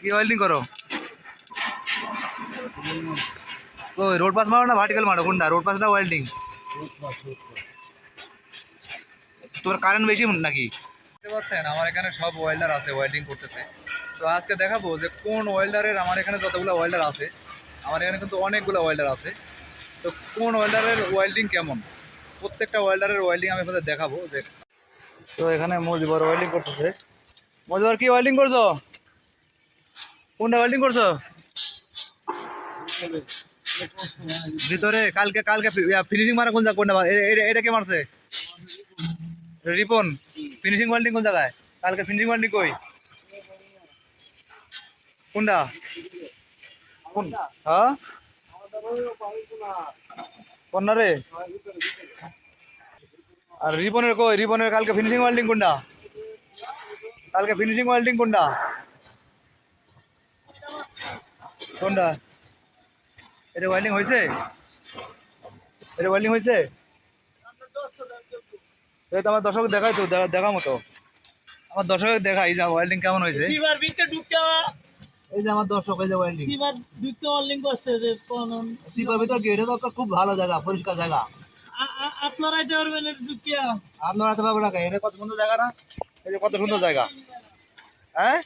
কি ওয়েল্ডিং করো? ওই রোড পাস মারো না ভার্টিক্যাল মারো কোনটা? রোড পাস না ওয়েল্ডিং তোমার কারেন্ট বেশি নাকি? দেখতে পাচ্ছেন আমার এখানে সব ওয়েল্ডার আছে ওয়েল্ডিং করতেছে। তো আজকে দেখাবো যে কোন ওয়েল্ডারের আমার এখানে যতগুলো ওয়েল্ডার আছে আমার এখানে কিন্তু অনেকগুলো ওয়েল্ডার আছে। তো কোন ওয়েল্ডারের ওয়েল্ডিং কেমন? প্রত্যেকটা ওয়েল্ডারের ওয়েল্ডিং আমি আপনাদের দেখাবো যে তো এখানে মজিবর ওয়েল্ডিং করতেছে। মজিবর কি ওয়েল্ডিং করছ? কোনটা ওয়েল্ডিং করছ? ভিতরে, কালকে কালকে ফিনিশিং মারা কোন জায়গা এটা কে মারছে? রিপন ফিনিশিং ওয়েল্ডিং কোন জায়গায়? কালকে ফিনিশিং ওয়েল্ডিং কই? কোনটা? কোন হ্যাঁ? রে? আর রিপনের কই? রিপনের কালকে ফিনিশিং ওয়েল্ডিং কোনটা? কালকে ফিনিশিং ওয়েল্ডিং কোনটা? কোনটা? এটা হয়েছে এটা ওয়েল্ডিং হয়েছে তো আমার দর্শক দেখাই তো দেখা- মতো। আমার দর্শক দেখাই যে ওয়েল্ডিং কেমন হয়েছে এই যে আমার দর্শক এই যে ওয়েল্ডিং এবার ঢুকতে অনলাইন করছে যে সিপার ভিতর এটা খুব ভালো জায়গা পরিষ্কার জায়গা। আপনারা এটা পারবেন আপনারা তো পারব এটা কত সুন্দর জায়গা না? এই যে কত সুন্দর জায়গা। হ্যাঁ?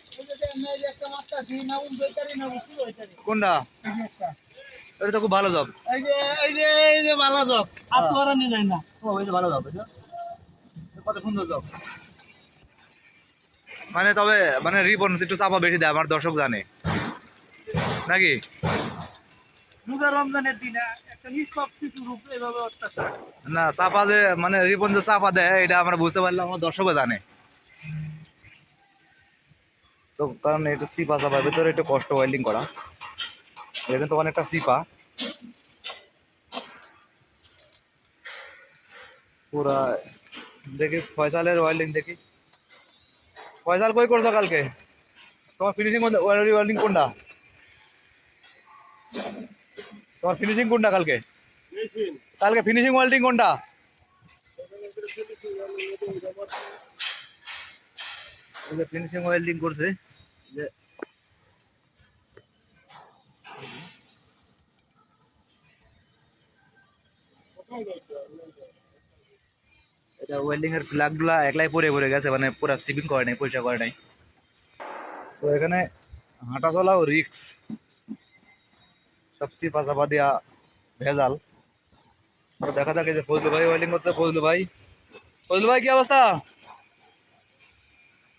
কোনটা। এটা খুব ভালো জব এই যে এই যে এই যে ভালো জব আপনারা নিয়ে যায় না ও এই যে। ভালো জব কত সুন্দর জব মানে তবে মানে রিবন একটু চাপা বেশি দেয় আমার দর্শক জানে। নাকি? রমজানের দিনে না চাপা যে মানে রিবন যে চাপা দেয় এটা আমরা বুঝতে পারলাম আমার দর্শকও জানে। তো কারণ এটা সিপা চাপার ভিতরে একটু কষ্ট ওয়েল্ডিং করা। এটা কিন্তু অনেকটা সিপা। পুরা দেখি, ফয়সালের ওয়েল্ডিং দেখি। ফয়সাল কই করছ কালকে? তোমার ফিনিশিং ওয়েল্ডিং কোনটা? তোমার ফিনিশিং কোনটা কালকে? কালকে ফিনিশিং ওয়েল্ডিং কোনটা? ফিনিশিং ওয়েল্ডিং করছে। যে এটা ওয়েল্ডিং এর স্ল্যাগগুলা একলাই পরে পরে গেছে মানে পুরো সিপিং করে নাই পরিষ্কার করে নাই। তো এখানে হাঁটা চলাও রিক্স সব সিপা চাপা দিয়া ভেজাল। তো দেখা যাক এই যে ফজলু ভাই ওয়েল্ডিং করছে ফজলু ভাই। ফজলু ভাই, কি অবস্থা?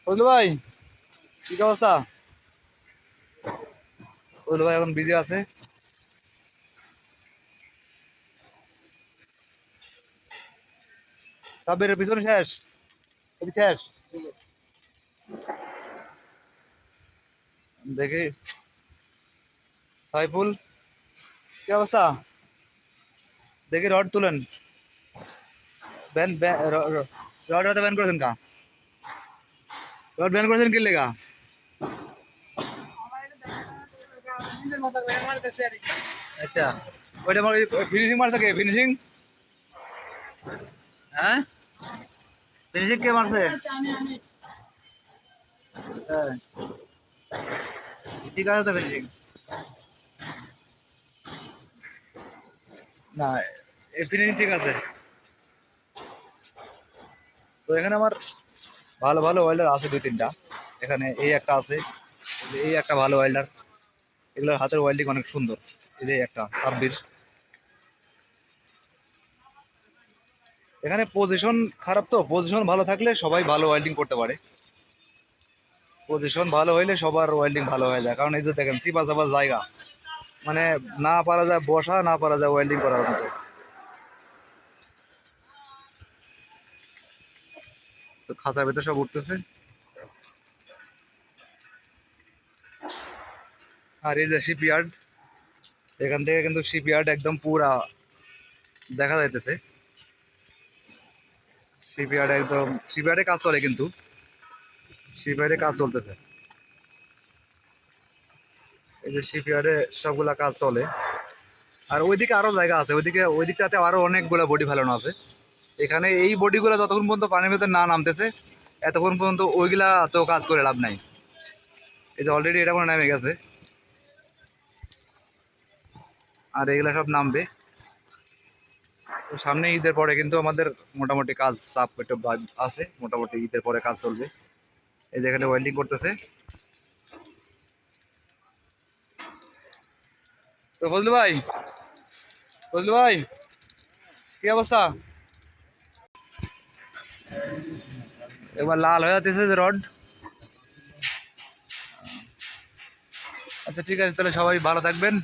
ফজলু ভাই? কি অবস্থা? ফজলু ভাই এখন বিজি আছে। সাব্বিরের পিছনে শেষ। এটি শেষ। দেখি। সাইফুল, কি অবস্থা? দেখি রড তুলেন। ব্যান রড হাতে ব্যান করেছেন কা? রড ব্যান করেছেন কি লেগা নিজের মতো করে মারতেছে আর কি। আচ্ছা ওইটা আমার ফিনিশিং মারছে কে? ফিনিশিং হ্যাঁ? ফিনিশিং কে মারছে? হ্যাঁ। ঠিক আছে তো ফিনিশিং না ফিনিশিং ঠিক আছে। তো এখানে আমার ভালো ভালো ওয়েল্ডার আছে দুই তিনটা। এখানে এই একটা আছে, এই একটা ভালো ওয়েল্ডার এগুলোর হাতের ওয়েল্ডিং অনেক সুন্দর। এই যে একটা সাব্বির। এখানে পজিশন খারাপ তো পজিশন ভালো থাকলে সবাই ভালো ওয়েল্ডিং করতে পারে। পজিশন ভালো হইলে সবার ওয়েল্ডিং ভালো হয়ে যায়। কারণ এই যে দেখেন সিপা চাপা জায়গা। মানে না পারা যায় বসা, না পারা যায় ওয়েল্ডিং করার মতো। তো খাঁচার ভেতর সব উঠতেছে। আর এই যে শিপইয়ার্ড এখান থেকে কিন্তু শিপইয়ার্ড একদম পুরা দেখা যাইতেছে। শিপইয়ার্ড একদম শিপইয়ার্ডে কাজ চলে কিন্তু। শিপইয়ার্ডে কাজ চলতেছে। এই যে শিপইয়ার্ডে সবগুলা কাজ চলে। আর ওইদিকে আরও জায়গা আছে, ওইদিকে ওই দিকটাতে আরও অনেকগুলো বডি ফেলানো আছে। এখানে এই বডিগুলো যতক্ষণ পর্যন্ত পানির ভেতর না নামতেছে, এতক্ষণ পর্যন্ত ওইগুলা তো কাজ করে লাভ নাই। এই যে অলরেডি এটা হয় নেমে গেছে। আর এগুলা সব নামবে। তো সামনে ঈদের পরে কিন্তু আমাদের মোটামুটি কাজ চাপ একটু আছে। মোটামুটি ঈদের পরে কাজ চলবে। এই যে এখানে ওয়েল্ডিং করতেছে। তো ফজলু ভাই ফজলু ভাই, কি অবস্থা? এবার লাল হয়ে যাচ্ছে যে রড। আচ্ছা ঠিক আছে, তাহলে সবাই ভালো থাকবেন।